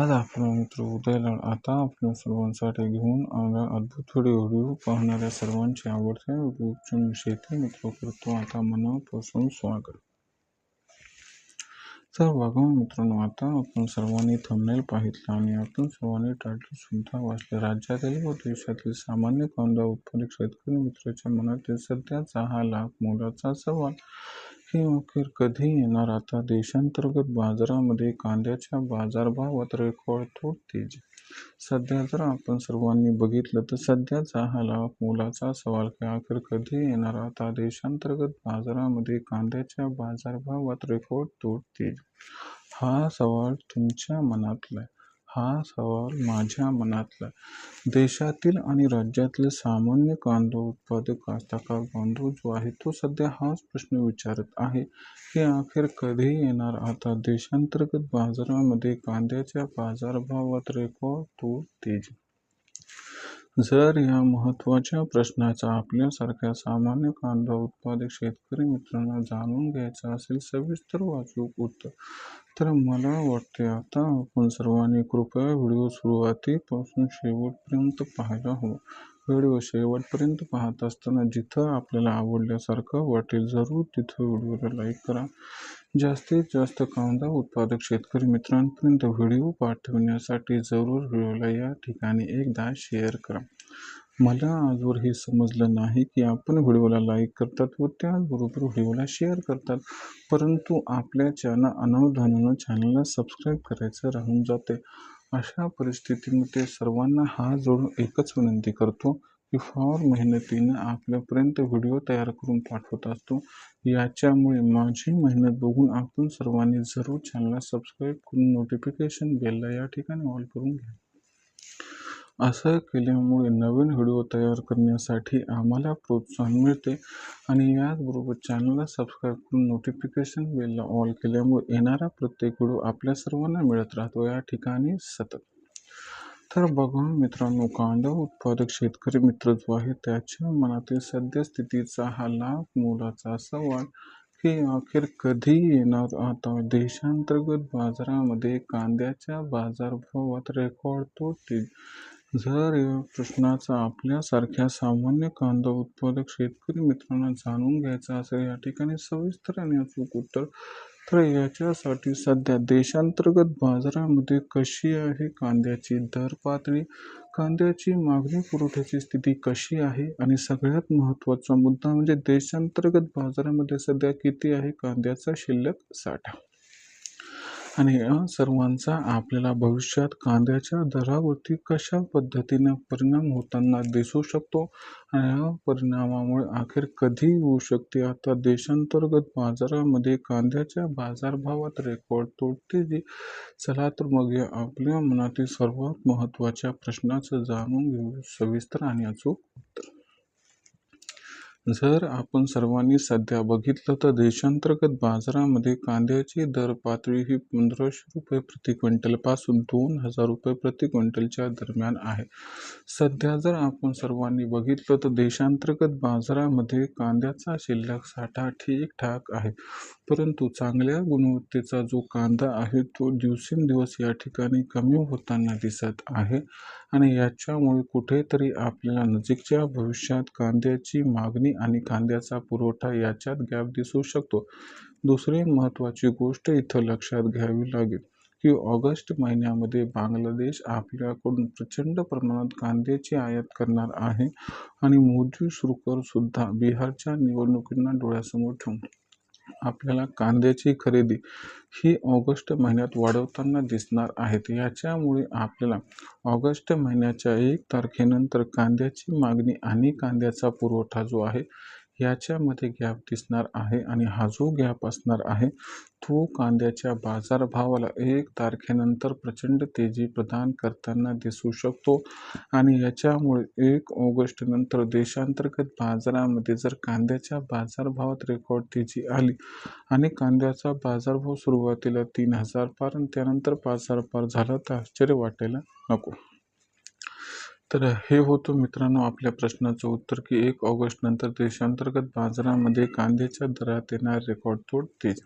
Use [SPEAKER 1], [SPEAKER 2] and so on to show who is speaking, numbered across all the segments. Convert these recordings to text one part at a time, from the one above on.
[SPEAKER 1] आज आपला मित्र उदयला आता आपल्या सर्वांसाठी घेऊन आला अद्भुत व्हिडिओ. पाहणाऱ्या सर्वांची आवडते व्हिडिओ शेती मित्र करतो. आता मनापासून स्वागत. तर बघा मित्रांनो आता आपण सर्वांनी थंबनेल पाहितला आणि आपण सर्वांनी टायटल सुद्धा वाचले. राज्यातील व देशातील सामान्य कांदा उत्पादक शेतकरी मित्राच्या मनातील सध्याचा हा लाख मोलाचा सवाल. ही अखेर कधी येणार? आता देशांतर्गत बाजारामध्ये कांद्याच्या बाजारभावात रेकॉर्ड तोड तेज. सध्या जर आपण सर्वांनी बघितलं तर सध्याचा हा मुलाचा सवाल की अखेर कधी येणार? आता देशांतर्गत बाजारामध्ये कांद्याच्या बाजारभावात रेकॉर्ड तोड तेज. हा सवाल तुमच्या मनातला आहे हा सवाल माझ्या मनातला. देशातील आणि राज्यातील सामान्य कांदा उत्पादक कास्तकार बांधव जो आहे तो सध्या हाच प्रश्न विचारत आहे की अखेर कधी येणार? आता देशांतर्गत बाजारामध्ये कांद्याच्या बाजारभावात रेकॉर्ड तो तेज जर या महत्त्वाच्या प्रश्नाचा आपल्यासारख्या सामान्य कांदा उत्पादक शेतकरी मित्रांना जाणून घ्यायचा असेल सविस्तर वाचूक उत्तर तर मला वाटते आता आपण सर्वांनी कृपया व्हिडिओ सुरुवातीपासून शेवटपर्यंत पाहायला हवं हो. व्हिडिओ शेवटपर्यंत पाहत असताना जिथं आपल्याला आवडल्यासारखं वाटेल जरूर तिथं व्हिडिओला लाईक करा. जास्तीत जास्त कांदा उत्पादक शेतकरी मित्रांपर्यंत व्हिडिओ पाठवण्यासाठी जरूर व्हिडिओला या ठिकाणी एकदा शेअर करा. मला आजवर हे समजलं नाही की आपण व्हिडिओला लाईक करतात व त्याचबरोबर व्हिडिओला शेअर करतात परंतु आपल्या चॅनल अनवधानानं चॅनलला सबस्क्राईब करायचं राहून जाते. अशा परिस्थितीमध्ये सर्वांना हा जोडून एकच विनंती करतो की फार मेहनतीनं आपल्यापर्यंत व्हिडिओ तयार करून पाठवत असतो. याच्यामुळे माझी मेहनत बघून आपण सर्वांनी जरूर चॅनलला सबस्क्राईब करून नोटिफिकेशन बेलला या ठिकाणी ऑल करून घ्या. असं केल्यामुळे नवीन व्हिडिओ तयार करण्यासाठी आम्हाला प्रोत्साहन मिळते आणि याचबरोबर चॅनलला सबस्क्राईब करून नोटिफिकेशन बेलला ऑल केल्यामुळे येणारा प्रत्येक व्हिडिओ आपल्या सर्वांना मिळत राहतो. या ठिकाणी सतत. तर बघा मित्रांनो कांदा उत्पादक शेतकरी मित्र जो आहे. त्याच्या मनातील सद्यस्थितीचा हा लाख मोलाचा सवाल की अखेर कधी येणार? आता देशांतर्गत बाजारामध्ये कांद्याच्या बाजारभावात रेकॉर्ड तोडतील. जर या प्रश्नाचा आपल्यासारख्या सामान्य कांदा उत्पादक शेतकरी मित्रांना जाणून घ्यायचा असेल या ठिकाणी सविस्तर आणि अचूक उत्तर. तर याच्यासाठी सध्या देशांतर्गत बाजारामध्ये कशी आहे कांद्याची दर पातळी? कांद्याची मागणी पुरवठ्याची स्थिती कशी आहे? आणि सगळ्यात महत्त्वाचा मुद्दा म्हणजे देशांतर्गत बाजारामध्ये सध्या किती आहे? कांद्याचा शिल्लक साठा. आणि या सर्वांचा आपल्याला भविष्यात कांद्याच्या दरावरती कशा पद्धतीने परिणाम होताना दिसू शकतो? आणि या परिणामामुळे अखेर कधी होऊ शकते. आता देशांतर्गत बाजारामध्ये कांद्याच्या बाजारभावात रेकॉर्ड तोडते जी चला तर मग या आपल्या मनातील सर्वात महत्त्वाच्या प्रश्नाचं जाणून घेऊ. सविस्तर आणि अचूक उत्तर. जर आपण सर्वांनी सध्या बघितलं तर देशांतर्गत बाजारामध्ये कांद्याची दर पातळी ही पंधराशे रुपये प्रति क्विंटलपासून दोन हजार रुपये प्रति क्विंटलच्या दरम्यान आहे. सध्या जर आपण सर्वांनी बघितलं तर देशांतर्गत बाजारामध्ये कांद्याचा शिल्लक साठा ठीकठाक आहे. परंतु चांगल्या गुणवत्तेचा जो कांदा आहे तो दिवसेंदिवस या ठिकाणी कमी होताना दिसत आहे. आणि याच्यामुळे कुठेतरी आपल्याला नजीकच्या भविष्यात कांद्याची मागणी आणि कांद्याचा पुरवठा याच्यात गॅप दिसू शकतो. दुसरी महत्त्वाची गोष्ट इथं लक्षात घ्यावी लागेल की ऑगस्ट महिन्यामध्ये बांगलादेश आपल्याकडून प्रचंड प्रमाणात कांद्याची आयात करणार आहे आणि मोदी सुरकरसुद्धा बिहारच्या निवडणुकींना डोळ्यासमोर ठेवून आपल्याला कांद्याची खरेदी ही ऑगस्ट महिन्यात वाढवताना दिसणार आहेत. याच्यामुळे आपल्याला ऑगस्ट महिन्याच्या एक तारखेनंतर कांद्याची मागणी आणि कांद्याचा पुरवठा जो आहे याच्यामध्ये गॅप दिसणार आहे आणि हा जो गॅप असणार आहे तो कांद्याच्या बाजारभावाला एक तारखेनंतर प्रचंड तेजी प्रदान करताना दिसू शकतो. आणि याच्यामुळे एक ऑगस्टनंतर देशांतर्गत बाजारामध्ये जर कांद्याच्या बाजारभावात रेकॉर्ड तेजी आली आणि कांद्याचा बाजारभाव सुरुवातीला तीन हजार पार आणि त्यानंतर पाच हजार पार झाला तर आश्चर्य वाटायला नको. तर हे होतं मित्रांनो आपल्या प्रश्नाचं उत्तर की एक ऑगस्ट नंतर देशांतर्गत बाजारामध्ये कांद्याच्या दरात येणार रेकॉर्ड तोड तेज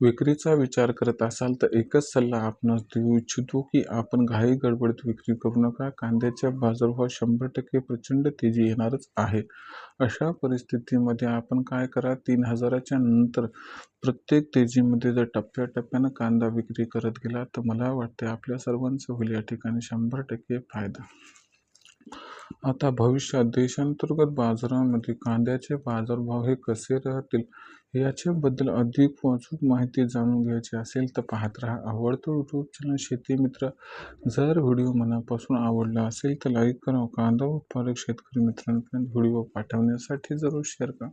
[SPEAKER 1] विक्रीचा विचार करत असाल तर एकच सल्ला आपणास देऊ इच्छितो की आपण घाई गडबडीत विक्री करू नका. कांद्याच्या बाजारभाव शंभर टक्के प्रचंड तेजी येणारच आहे. अशा परिस्थितीमध्ये आपण काय करा? तीन हजाराच्या नंतर प्रत्येक तेजीमध्ये जर टप्प्याटप्प्यानं कांदा विक्री करत गेला तर मला वाटते आपल्या सर्वांचं होईल या ठिकाणी शंभर टक्के फायदा. आता भविष्यात देशांतर्गत बाजारामध्ये कांद्याचे बाजारभाव हे कसे राहतील याच्याबद्दल अधिक अचूक माहिती जाणून घ्यायची असेल तर पाहत राहा. आवडतो यूट्यूब चॅनल शेती मित्र. जर व्हिडिओ मनापासून आवडला असेल तर लाईक करा. कांदा उत्पादक शेतकरी मित्रांपर्यंत व्हिडिओ पाठवण्यासाठी जरूर शेअर करा.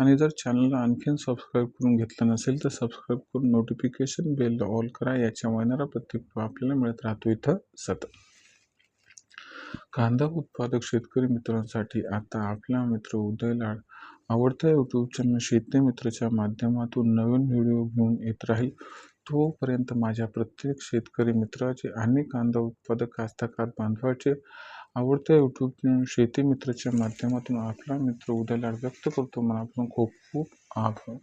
[SPEAKER 1] आणि जर चॅनलला आणखीन सबस्क्राईब करून घेतलं नसेल तर सबस्क्राईब करून नोटिफिकेशन बेलला ऑल करा. याच्या येणारा प्रत्येक आपल्याला मिळत राहतो. इथं सतत. कांदा उत्पादक शेतकरी मित्रांसाठी आता आपला मित्र उदय लाड आवडत्या यूट्यूब चॅनल शेती मित्रच्या माध्यमातून नवीन व्हिडिओ घेऊन येत राहील. तोपर्यंत माझ्या प्रत्येक शेतकरी मित्राचे आणि कांदा उत्पादक कास्तकार बांधवाचे आवडत्या यूट्यूब चॅनल शेती मित्रच्या माध्यमातून आपला मित्र उदय लाड व्यक्त करतो. मनापासून खूप खूप आभार.